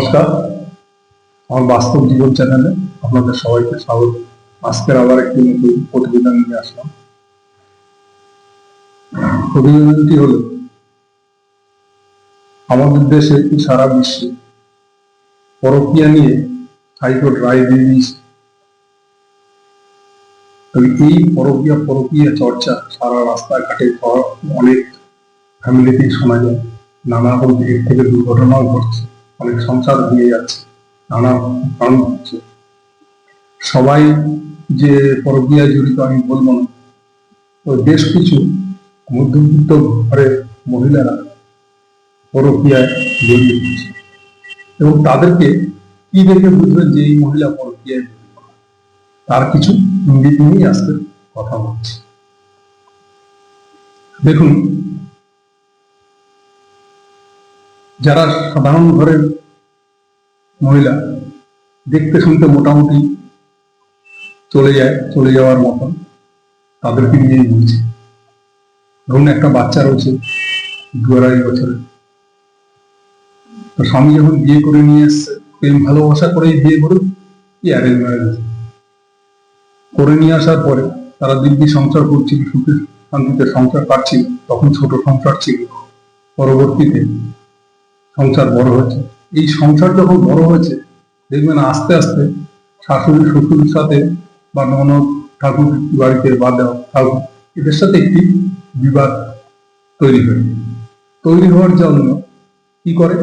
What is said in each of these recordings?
নমস্কার। আমার বাস্তব জীবন চ্যানেলে আপনাদের সবাইকে স্বাগত। আজকের আবার একটি নতুন প্রতিবেদন নিয়ে আসলাম। প্রতিবেদনটি হল, আমাদের দেশে সারা বিশ্বে পরকীয়া নিয়ে হাইকোর্ট রায় দিয়ে দিয়েছে? এই পরকীয়া পরকীয়া চর্চা সারা রাস্তাঘাটে অনেক ফ্যামিলিতেই শোনা যায়। নানা রকম দিক থেকে দুর্ঘটনাও ঘটছে। অনেক সংসার ভেঙে যাচ্ছে, নানা কারণ হচ্ছে। সবাই যে পরকীয়ায় জড়িত, আমি বলব না। তো বেশ কিছু মধ্যবিত্ত ঘরের মহিলারা পরকীয়ায় জড়িয়ে পড়ছে। এবং তাদেরকে কি দেখে বুঝবেন যে এই মহিলা পরকীয়ায় তার কিছু ইঙ্গিত নিয়েই আজকে কথা বলছি। দেখুন যারা সাধারণ ঘরের মহিলা, দেখতে শুনতে মোটামুটি চলে যায়, চলে যাওয়ার মতন, তাদেরকে নিয়েই বলছি। ধরুন একটা বাচ্চা রয়েছে দু আড়াই বছরের। তো স্বামী যখন বিয়ে করে নিয়ে এসছে, প্রেম ভালোবাসা করেই বিয়ে করে কি অ্যারেঞ্জ ম্যারেজ করে নিয়ে আসার পরে তারা দিব্যি সংসার করছিল, সুখে শান্তিতে সংসার কাটছিল, তখন ছোট সংসার ছিল। পরবর্তীতে সংসার বড় হয়েছে। এই সংসার যখন বড় হয়েছে, দেখবেন আস্তে আস্তে শাশুড়ি, শ্বশুরের সাথে বা ননদ ঠাকুর বাড়িতে বা দেওয়া ঠাকুর, এদের সাথে একটি বিবাদ তৈরি হয়ে তৈরি হওয়ার জন্য কি করে?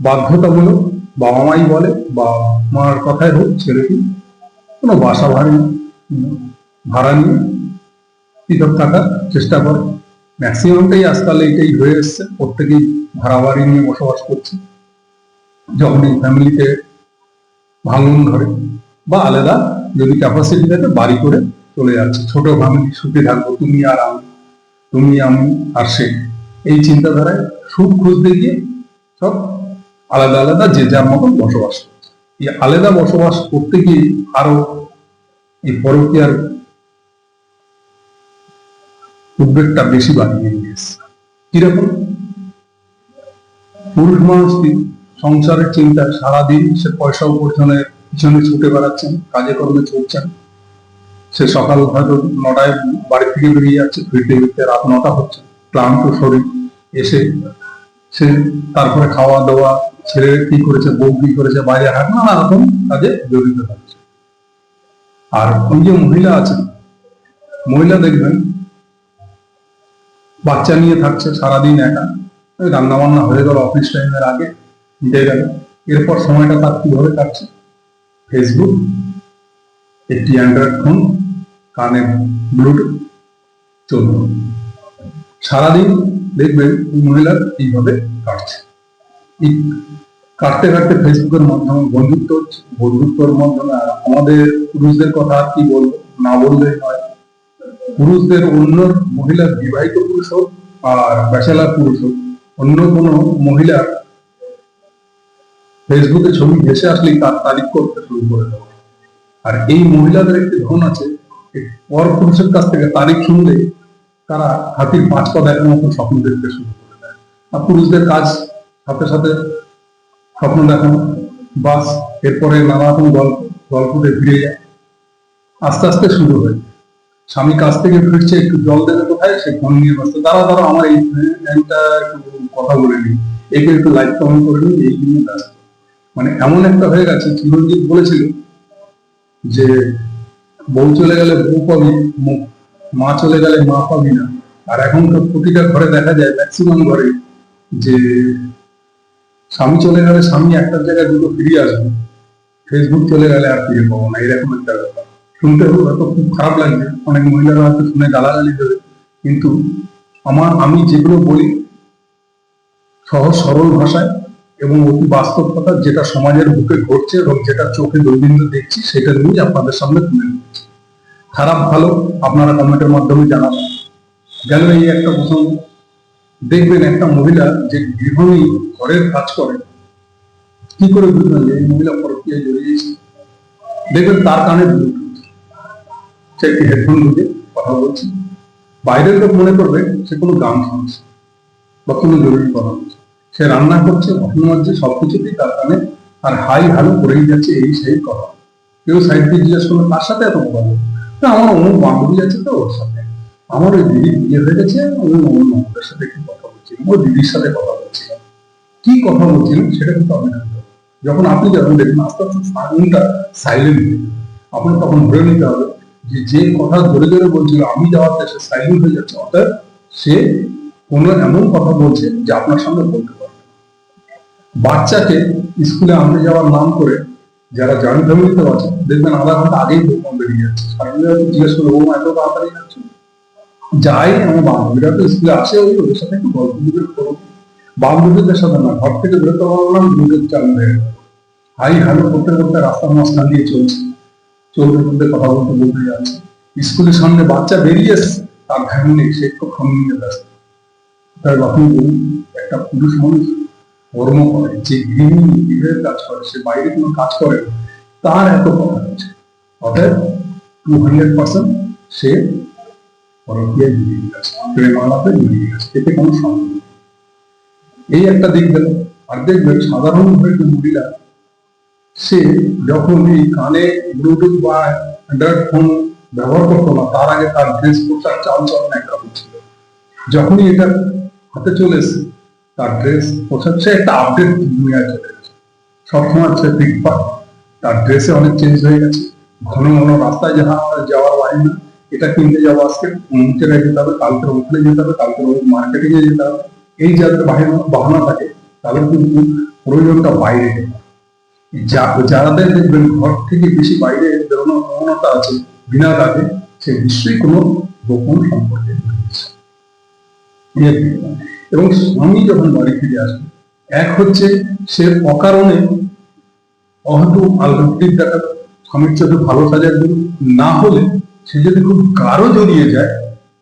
বাধ্যতামূলক বাবা মাই বলে বা মার কথায় হোক, ছেলেটি কোনো বাসা ভাড়া ভাড়া নিয়ে পৃথক থাকার চেষ্টা করে। ম্যাক্সিমামটাই আজকাল এটাই হয়ে এসছে। প্রত্যেকেই ভাড়া বাড়ি নিয়ে বসবাস করছে। যখন এই ফ্যামিলিতে ভাঙন ধরে বা আলাদা যদি ক্যাপাসিটি থাকে বাড়ি করে চলে যাচ্ছে। ছোট ফ্যামিলি সুখে থাকব, তুমি আর আমি, তুমি, আমি আর সে। এই চিন্তাধারায় সুখ খুঁজতে গিয়ে সব আলাদা আলাদা যে যার মতন বসবাস। করছে এই আলাদা বসবাস করতে গিয়ে আরও এই পরকীয়ার উদ্বেগটা বেশি বাড়িয়ে নিয়ে এসছে। কীরকম? পুরুষ মানুষটি সংসারের চিন্তায় সারাদিন সে পয়সা উপার্জনের পিছনে ছুটে বেড়াচ্ছেন, কাজে কর্মে চলছেন? সে সকাল হয়তো নটায় বাড়ি থেকে বেরিয়ে যাচ্ছে, ফিরতে ফিরতে রাত নটা হচ্ছে, ক্লান্ত শরীর, এসে সে তারপরে খাওয়া দাওয়া ছেলে কি করেছে, বউ কি করেছে বাইরে হাট, নানা রকম কাজে জড়িত থাকছে। আর ওই যে মহিলা আছে মহিলা দেখবেন বাচ্চা নিয়ে থাকছে সারাদিন একা। রান্না বান্না হয়ে গেল অফিস টাইমের আগে, মিটে গেল। এরপর সময়টা তার কীভাবে কাটছে? ফেসবুক একটি অ্যান্ড্রয়েড ফোন কানে ব্লুটুথ চলল। সারাদিন দেখবেন ওই মহিলার এইভাবে কাটছে। এই কাটতে কাটতে ফেসবুকের মাধ্যমে বন্ধুত্ব হচ্ছে। বন্ধুত্বর মাধ্যমে আমাদের পুরুষদের কথা কি বলব? না বললেই নয় পুরুষদের অন্য মহিলার বিবাহিত পুরুষ হোক আর ব্যাচেলার পুরুষ হোক, অন্য কোনো মহিলা ফেসবুকে ছবি ভেসে আসলেই তার তারিখ করতে শুরু করে দেওয়া আর এই মহিলাদের একটি ধন আছে পর পুরুষের কাছ থেকে তারিখ শুনলে তারা হাতির পাঁচ পা দেখার মতো স্বপ্ন দেখতে শুরু করে দেয়। আর পুরুষদের কাজ সাথে সাথে স্বপ্ন দেখানো, বাস, এরপরে নানা রকম গল্প, গল্পতে ফিরে যায়। আস্তে আস্তে শুরু হয়। স্বামী কাছ থেকে ফিরছে, একটু জল দেবে কোথায়? সে ফোন নিয়ে ব্যস্ত দাঁড়া দাঁড়া আমার এই একটা কথা বলে নিই। একে একটু লাইক কমেন্ট করে নিই, এই নিয়ে ব্যস্ত মানে এমন একটা হয়ে গেছে, চিরঞ্জিত বলেছিল যে, বউ চলে গেলে বউ পাবি মা চলে গেলে মা পাবি না। আর এখন তো প্রতিটা ঘরে দেখা যায় ম্যাক্সিমাম ঘরে, যে স্বামী চলে গেলে স্বামী একটার জায়গায় দুটো ফিরিয়ে আসবে। ফেসবুক চলে গেলে আর ফিরে পাবো না, এরকম একটা ব্যাপার। শুনতে হয়তো খুব খারাপ লাগছে অনেক মহিলারা হয়তো শুনে গালাগালি দেবে। কিন্তু আমার, আমি যেগুলো বলি সহজ সরল ভাষায় এবং অতি বাস্তব কথা যেটা সমাজের বুকে ঘটছে এবং যেটা চোখে দৈনন্দিন দেখছি, সেটা নিয়েই আপনাদের সামনে তুলে ধরছি। খারাপ, ভালো, আপনারা কমেন্টের মাধ্যমে জানাবেন গেল এই একটা প্রসঙ্গ। দেখবেন একটা মহিলা যে গৃহিণী ঘরের কাজ করে, কি করে বুঝবেন যে এই মহিলা প্রক্রিয়ায় জড়িয়েছে দেখবেন তার কানে সে একটি হেডফোন ঢুকে কথা বলছে। বাইরের লোক মনে করবে সে কোনো গান শুনছে বা কোনো জরুরি কথা বলছে। সে রান্না করছে ঘটনা হচ্ছে, সবকিছুতেই তার কানে আর হাই হ্যালো করেই যাচ্ছে, এই সেই কথা। কেউ সাইড দিয়ে জিজ্ঞেস করল তার সাথে এত কথা বলছে? না, আমার অমুক বান্ধবী আছে তো ওর সাথে। আমার ওই দিদি বিয়ে হয়ে গেছে ওই অন্য ওদের সাথে একটু কথা বলছিলাম ওই দিদির সাথে কথা বলছিলাম কি কথা বলছিলেন সেটা কিন্তু জানতে যখন আপনি যখন দেখবেন আস্তে সাউন্ডটা সাইলেন্ট আপনার তখন ধরে নিতে হবে যে যে কথা জোরে জোরে বলছিল, আমি সাইলেন্ট হয়ে যাচ্ছে, অর্থাৎ সে এমন কথা বলছে যে আপনার সামনে বলতে পারবে বাচ্চাকে স্কুলে আনতে যাওয়ার নাম করে যারা জয়েন্ট ফ্যামিলিতে আছে, দেখবেন আধা ঘণ্টা আগেই বেরিয়ে যাচ্ছে। জিজ্ঞেস করব ও এত তাড়াতাড়ি যাচ্ছে? যাই, আমার বান্ধবীরা তো স্কুলে আসে ওই ওদের সাথে একটু গল্প গুজব করব বান্ধবীদের সাথে না, ঘর থেকে বেরোতে পারলাম দুটোর চালু হয়ে হাই হ্যালো করতে করতে রাস্তার মাঝখান দিয়ে চলছে। চলতে চলতে কথা বলতে বলতে যাচ্ছে। স্কুলের সামনে বাচ্চা বেরিয়ে এসছে, তার ফ্যামিলি শিক্ষক ফোন নিয়ে ব্যস্ত। তার বলুন একটা পুরুষ মানুষ, কর্ম করে, যে গৃহিণী, গৃহের কাজ করে, সে বাইরে কোনো কাজ করে তার এত কথা হচ্ছে। অতএব টু হান্ড্রেড পার্সেন্ট সে পরকীয়ায় জড়িয়ে গেছে প্রেমালাপে জড়িয়ে গেছে, এতে কোনো সন্দেহ। এই একটা দিক গেল আর দেখবেন সাধারণভাবে মহিলা সে যখন এই কানে ব্লুটুথ বা অ্যান্ড্রয়েড ফোন ব্যবহার করতো না, তার আগে তার ড্রেস পোশাক চাল চলন একরকম ছিল। যখনই এটা হাতে চলে এসেছে, তার ড্রেস পোশাক সে একটা আপডেট দুনিয়ায় চলে গেছে। সবসময় সে ফিটফাট তার ড্রেসে অনেক চেঞ্জ হয়ে গেছে। ঘন ঘন রাস্তায় যাওয়া যাওয়ার বাড়ি না, এটা কিনতে যাব আজকে অমুকে যেতে হবে, কালকে ওখানে যেতে হবে, কালকে মার্কেটিং এ যেতে হবে। এই যাদের বাহির বাহানা থাকে, তাদের কিন্তু প্রয়োজনটা বাইরে যাদের দেখবেন ঘর থেকে বেশি বাইরে বেরোনোর প্রবণতা আছে, বিনা কাজে সে নিশ্চয়ই কোনো গোপন সম্পর্কে ব্যাপার। এবং স্বামী যখন বাড়ি ফিরে আসে এক হচ্ছে সে অকারণে অহতু আলগটির দেখা, স্বামীর সাথে ভালো সাজার না হলে সে যদি খুব গাঢ় জড়িয়ে যায়,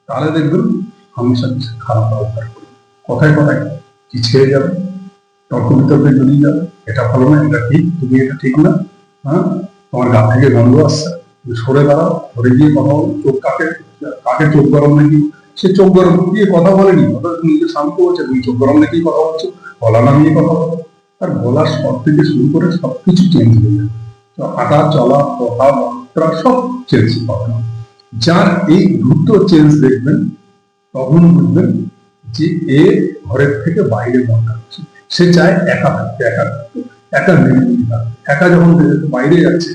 তাহলে দেখবেন স্বামীর সাথে খারাপ ব্যবহার করে কথায় কথায় কি ছেড়ে যাবে? তর্ক বিতর্কে জড়িয়ে যাবে এটা ভালো না, এটা ঠিক, তুমি এটা ঠিক না হ্যাঁ? তোমার গা থেকে গন্ধ আসছে। তুমি সরে দাঁড়াও, সরে গিয়ে কথা বলো। চোখ কাকে কাকে চোখ গরম নাকি? সে চোখ গরম দিয়ে কথা বলেনি। অথচ নিজের স্বামীকে বলছে তুমি চোখ গরম নাকি কথা বলছো? গলা নামিয়ে কথা বলো। আর গলার স্বর থেকে শুরু করে সবকিছু চেঞ্জ হয়ে যাবে। হাঁটা, চলা, কথা মাত্রা সব চেঞ্জ পাবে যার এই দ্রুত চেঞ্জ দেখবেন, তখন বুঝবেন যে এ ঘরের থেকে বাইরে মন রাখছে সে চায় একা থাকতে, একা একা একা যখন বাইরে যাচ্ছে,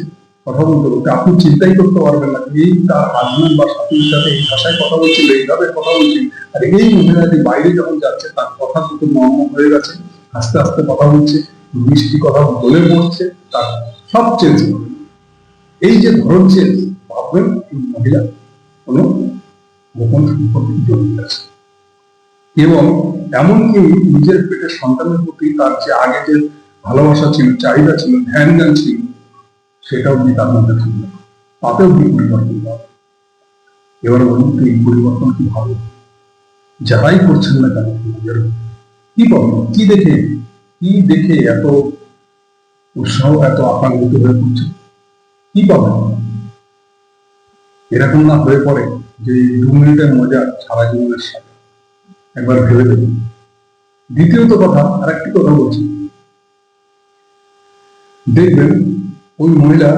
কথা বলতে বলতে আপনি চিন্তাই করতে পারবেন না এই তার হাজবেন্ড বা স্বামীর সাথে এই ভাষায় কথা বলছিল, এইভাবে কথা বলছিল। আর এই মহিলাটি বাইরে যখন যাচ্ছে, তার কথা কিন্তু মর্ম হয়ে গেছে আস্তে আস্তে কথা বলছে, মিষ্টি কথা বলে পড়ছে তার সব চেঞ্জ এই যে ধরন চেঞ্জ ভাববেন মহিলা কোনো গোপন সম্পর্কে জড়িয়ে আছে। এবং এমনকি নিজের পেটের সন্তানের প্রতি তার যে আগে যে ভালোবাসা ছিল, চাহিদা ছিল, ধ্যান জ্ঞান ছিল, সেটাও কি তার মধ্যে না। তাতেও কি পরিবর্তন হবে এবার বলুন তো, এই পরিবর্তন কি ভালো? যারাই করছেন না কেন কি পাবেন কি দেখে কি দেখে এত উৎসাহ, এত আকাঙ্ক্ষিত হয়ে পড়ছে কি পাবেন এরকম না হয়ে পড়ে যে দু মিনিটের মজা সারা জীবনের সাথে। একবার ভেবে দেখুন। দ্বিতীয়ত কথা আর একটি কথা বলছি। দেখবেন, ওই মহিলা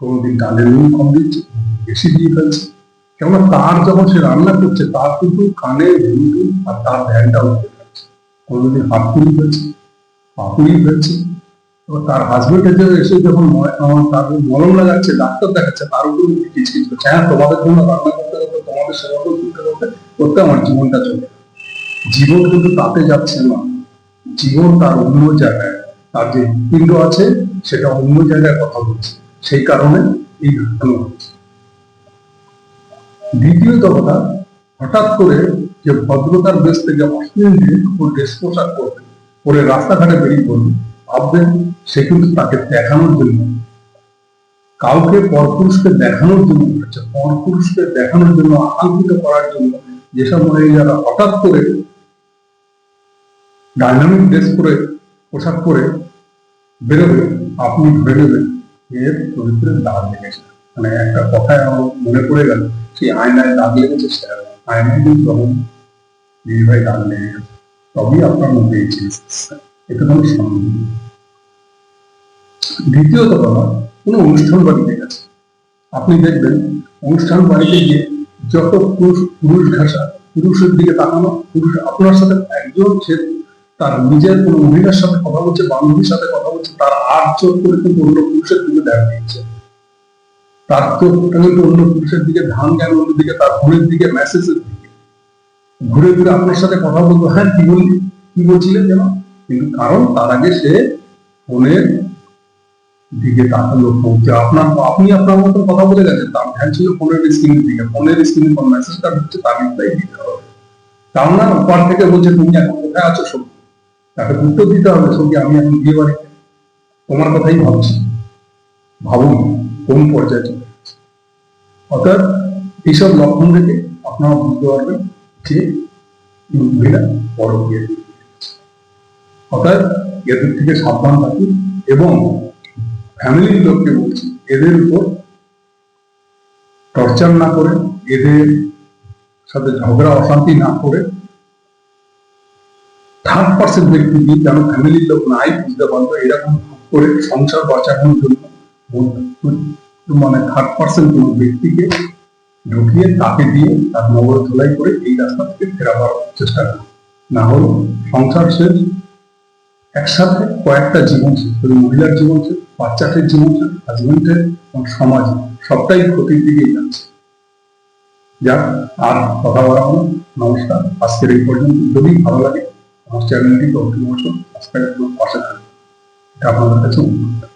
কোনোদিন ডালের নুন কম দিচ্ছে বেশি দিয়ে ফেলছে। কেননা তার যখন সে রান্না করছে, তার কিন্তু কানে ব্লুটুথ আর তার ধ্যানটা উঠে থাকছে কোনোদিন হাত পুড়ি ফেলছে, পা পুড়ি ফেলছে। তার হাজবেন্ডের যে এসে যখন আমার তার মলম লাগাচ্ছে, ডাক্তার দেখাচ্ছে, তার উপর কিছু কিছু। হ্যাঁ তোমাদের জন্য রান্না করতে করতে তোমাদের সেবা করতে করতে করতে আমার জীবনটা চলে গেল। জীবন কিন্তু তাতে যাচ্ছে না। জীবন তার অন্য জায়গায়। তার যে পিণ্ড আছে, সেটা অন্য জায়গায় কথা বলছে। সেই কারণে এই ঘটনা হচ্ছে দ্বিতীয়ত কথা, হঠাৎ করে যে ভদ্রতার দেশ থেকে অশ্লীল ড্রেস পোশাক করবে পরে রাস্তাঘাটে বেরিয়ে পড়বে ভাববেন সে কিন্তু তাকে দেখানোর জন্য। কাউকে পরপুরুষকে দেখানোর জন্য করেছে পরপুরুষকে দেখানোর জন্য, আকাঙ্ক্ষিত করার জন্য যেসব মহিলারা হঠাৎ করে ডাইনামিক ড্রেস করে পোশাক পরে বেরোবে, আপনি ধরে এর চরিত্রের দাগ লেগেছে। মানে একটা কথায় আমার মনে পড়ে গেল, সেই আয়নায় দাগ লেগেছে সে আয়নায় কিন্তু তখন ভাই দাগ লেগে গেছে। তো সবই আপনার এই জিনিস এটা কোনো সন্দেহ দ্বিতীয়ত কথা কোনো অনুষ্ঠান বাড়িতে গেছে। আপনি দেখবেন, অনুষ্ঠান বাড়িতে গিয়ে যত পুরুষ পুরুষ ঘাসা, পুরুষের দিকে তাকানো, পুরুষ আপনার সাথে একজন সে তার নিজের কোনো মহিলার সাথে কথা বলছে, বান্ধবীর সাথে কথা বলছে, তার আর চোখ করে কিন্তু অন্য পুরুষের দিকে দেখা দিচ্ছে। তার চোখটা কিন্তু অন্য পুরুষের দিকে ধান জ্ঞান অন্য দিকে তার ঘুরের দিকে মেসেজের দিকে। ঘুরে ঘুরে আপনার সাথে কথা বলব হ্যাঁ কি বললি কি বলছিলেন যেন? কিন্তু কারণ তার আগে সে ফোনের দিকে তাকালো, পৌঁছে আপনার আপনি আপনার মতো কথা বলে গেছেন। তার ধ্যান ছিল ফোনের স্ক্রিনের দিকে। ফোনের স্ক্রিনে কোন মেসেজটা ঢুকছে তার রিপ্লাই দিতে হবে। কারণ না ওপার থেকে বলছে, তুমি এখন কোথায় আছো? সব তাকে উত্তর দিতে হবে সবই আমি এখন বিয়ে বাড়িতে তোমার কথাই ভাবছি। ভাবুন কোন পর্যায়ে চলে যাচ্ছে। অর্থাৎ এইসব লক্ষণ থেকে আপনারা বুঝতে পারবেন যে মহিলা বড় বিয়ে অর্থাৎ এদের থেকে সাবধান থাকুন এবং ফ্যামিলির লোককে বলছি, এদের উপর টর্চার না করে, এদের সাথে ঝগড়া, অশান্তি না করে থার্ড পার্সেন্ট ব্যক্তি দিয়ে যেন ফ্যামিলির লোক নাই, বুঝতে পারতো এরকম করে সংসার বাঁচানোর জন্য মানে থার্ড পার্সেন্ট কোনো ব্যক্তিকে ঢুকিয়ে তাকে দিয়ে তার নগর ধোলাই করে এই রাস্তা থেকে ফেরাবার চেষ্টা করো না হলে সংসার শেষ, একসাথে কয়েকটা জীবন শেষ মহিলার জীবন শেষ, বাচ্চাদের জীবন শেষ হাজবেন্ডের এবং সমাজ সবটাই ক্ষতির দিকেই যাচ্ছে। যাক, আর কথা বলা না। নমস্কার। আজকের এই পর্যন্ত। যদি ভালো লাগে আমার চ্যানেলটি প্রতি বছর সাবস্ক্রাইব করে পাশে থাকবে এটা আপনাদের কাছে অনুরোধ